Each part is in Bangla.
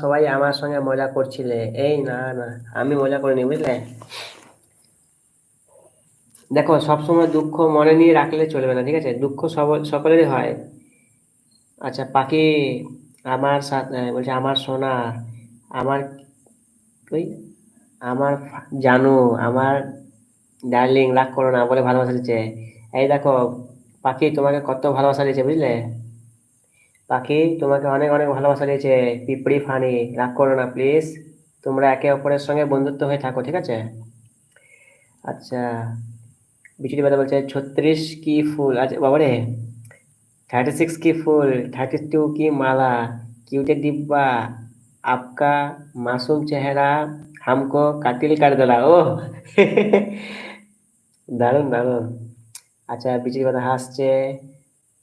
সবাই আমার সঙ্গে মজা করছিলে। এই না না, আমি মজা করিনি, বুঝলে? দেখো, সবসময় দুঃখ মনে নিয়ে রাখলে চলবে না, ঠিক আছে? দুঃখ সকলেরই হয়। আচ্ছা পাখি আমার সাথে বলছে আমার সোনা, আমার ওই আমার জানু, আমার ডার্লিং, রাগ করো না, বলে ভালোবাসা দিচ্ছে। এই দেখো, পাখি তোমাকে কত ভালোবাসা দিচ্ছে বুঝলে? বাকি তোমাকে অনেক অনেক ভালোবাসা দিয়েছে পিপড়ি ফানি রাগ করো না প্লিজ তোমরা একে অপরের সঙ্গে বন্ধুত্ব হয়ে থাকো, ঠিক আছে? আচ্ছা বিচুটি বাদা বলছে, ছত্রিশ কি ফুল? আচ্ছা বাবারে থার্টি সিক্স কি ফুল? থার্টি টু কি মালা? কিউটে ডিব্বা, আপকা মাসুম চেহারা, হামকো কাতিল কার দেলা। ও দারুণ দারুণ আচ্ছা বিচুটি বাদা হাসছে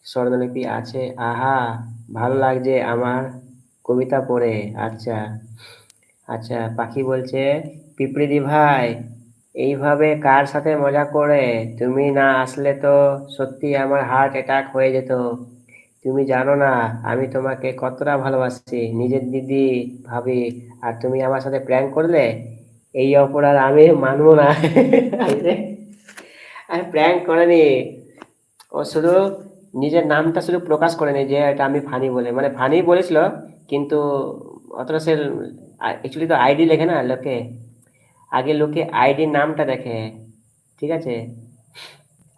স্বর্ণলিপি আছে। আহা, ভালো লাগছে আমার কবিতা পড়ে। আচ্ছা আচ্ছা পাখি বলছে পিঁপড়ি দি ভাই, এইভাবে কার সাথে মজা করে? তুমি না আসলে তো সত্যি আমার হার্ট অ্যাটাক হয়ে যেত। তুমি জানো না, আমি তোমাকে কতটা ভালোবাসি। নিজের দিদি, ভাবি, আর তুমি আমার সাথে প্র্যাঙ্ক করলে? এই অপরাধ আমি মানবো না। আমি প্র্যাঙ্ক করেনি। ও শুধু নিজের নামটা শুধু প্রকাশ করেনি যে এটা আমি ফানি বলে। মানে ফানি বলেছিল, কিন্তু অতটা সে অ্যাকচুয়ালি তো আইডি লেখে না লোকে। আগে লোকে আইডির নামটা দেখে, ঠিক আছে?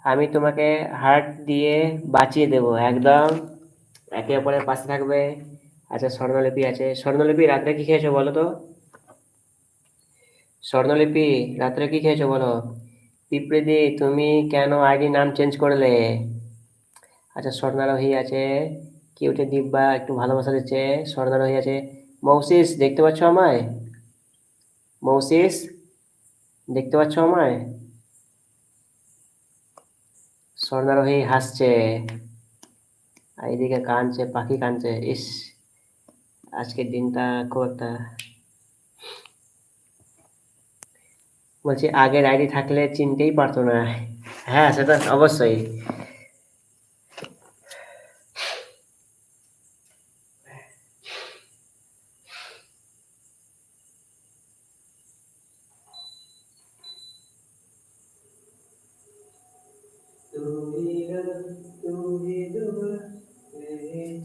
আমি তোমাকে হার্ট দিয়ে বাঁচিয়ে দেবো, একদম। একে অপরের পাশে থাকবে। আচ্ছা স্বর্ণলিপি আছে। স্বর্ণলিপি রাত্রে কি খেয়েছো বলো তো? স্বর্ণলিপি রাত্রে কি খেয়েছো বলো? পিঁপড়িদি তুমি কেন আইডি নাম চেঞ্জ করলে? আচ্ছা স্বর্ণারোহী আছে কেউ কিউটে দিব্যা একটু ভালোবাসা দিচ্ছে স্বর্ণারোহী আছে। মৌসিস, দেখতে পাচ্ছ আমায়? মৌসিস, দেখতে পাচ্ছ আমায়? স্বর্ণারোহী হাসছে। আর এদিকে কাঁদছে, পাখি কাঁদছে। ইস আজকের দিনটা খুব একটা বলছি, আগের আইডি থাকলে চিনতেই পারতো না। হ্যাঁ সেটা অবশ্যই।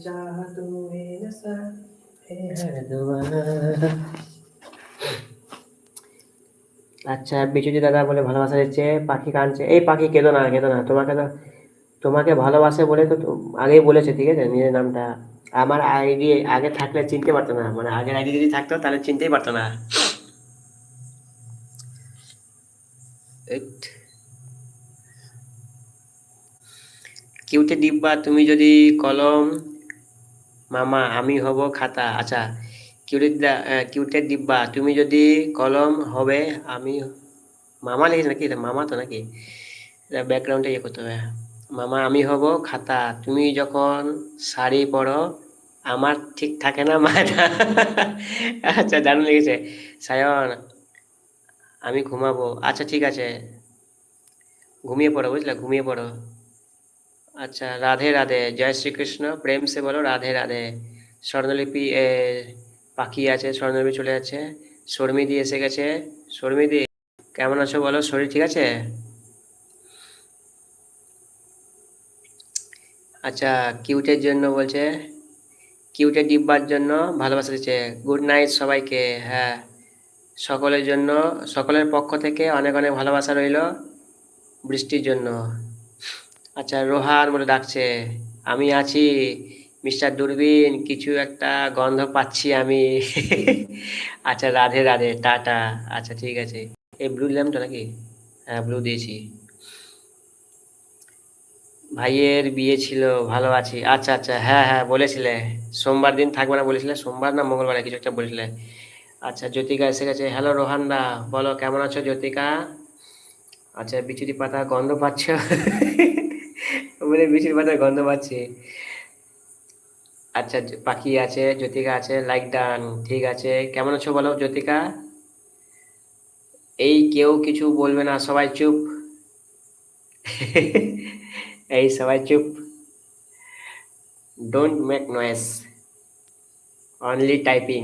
मेरी चाह तू ही नशा है हर दुआ আচ্ছা বিচুতি দাদা বলে ভালোবাসা দিচ্ছে পাখি কাঁদছে এই পাখি কেঁদো না কেঁদো না তোমাকে তো তোমাকে ভালোবাসে বলে তো তো- আগেই বলেছে ঠিক আছে নিজের নামটা আমার আইডি আগে থাকলে চিনতে পারতো না মানে আগের আইডি যদি থাকতো তাহলে চিনতেই পারতো না এইট। কিউটে ডিব্বা তুমি যদি কলম মামা, আমি হব খাতা। আচ্ছা কিউটের দা- কিউটের ডিব্বা তুমি যদি কলম হবে, আমি, মামা লিখেছে নাকি? মামা তো নাকি? ব্যাকগ্রাউন্ডে ইয়ে করতে হবে। মামা, আমি হব খাতা। তুমি যখন শাড়ি পরো, আমার ঠিক থাকে না মাথা আচ্ছা দারুণ লেগেছে। সায়ন, আমি ঘুমাবো। আচ্ছা ঠিক আছে। ঘুমিয়ে পড়ো, বুঝলে? ঘুমিয়ে পড়ো। আচ্ছা রাধে রাধে, জয় শ্রীকৃষ্ণ, প্রেম সে বলো, রাধে রাধে। স্বর্ণলিপি পাখি আছে, স্বর্ণলিপি চলে যাচ্ছে। শর্মিদি এসে গেছে। শর্মিদি, কেমন আছো বলো? শরীর ঠিক আছে? আচ্ছা কিউটের জন্য বলছে কিউটের ডিব্বার জন্য ভালোবাসা দিচ্ছে। গুড নাইট সবাইকে হ্যাঁ। সকলের জন্য, সকলের পক্ষ থেকে অনেক অনেক ভালোবাসা রইল বৃষ্টির জন্য। আচ্ছা রোহান বলে ডাকছে। আমি আছি, মিস্টার দূরবীন, কিছু একটা গন্ধ পাচ্ছি আমি। আচ্ছা রাধে রাধে, টাটা। আচ্ছা ঠিক আছে। এই ব্লু ল্যাম্পটা নাকি? হ্যাঁ ব্লু দিয়েছি। ভাইয়ের বিয়ে ছিল, ভালো আছি। আচ্ছা আচ্ছা হ্যাঁ হ্যাঁ বলেছিলে। সোমবার দিন থাকবে না বলেছিলে? সোমবার না মঙ্গলবার? কিছু একটা বলেছিলে। আচ্ছা জ্যোতিকা এসে গেছে। হ্যালো রোহান দা বলো, কেমন আছো জ্যোতিকা? আচ্ছা বিচুরি পাতা, গন্ধ পাচ্ছ? বলে বিচুরি পাতার গন্ধ পাচ্ছি। আচ্ছা পাখি আছে, জ্যোতিকা আছে লাইক ডান ঠিক আছে। কেমন আছো বলো, জ্যোতিকা? এই কেউ কিছু বলবে না, সবাই চুপ। এই সবাই চুপ। Don't make noise only typing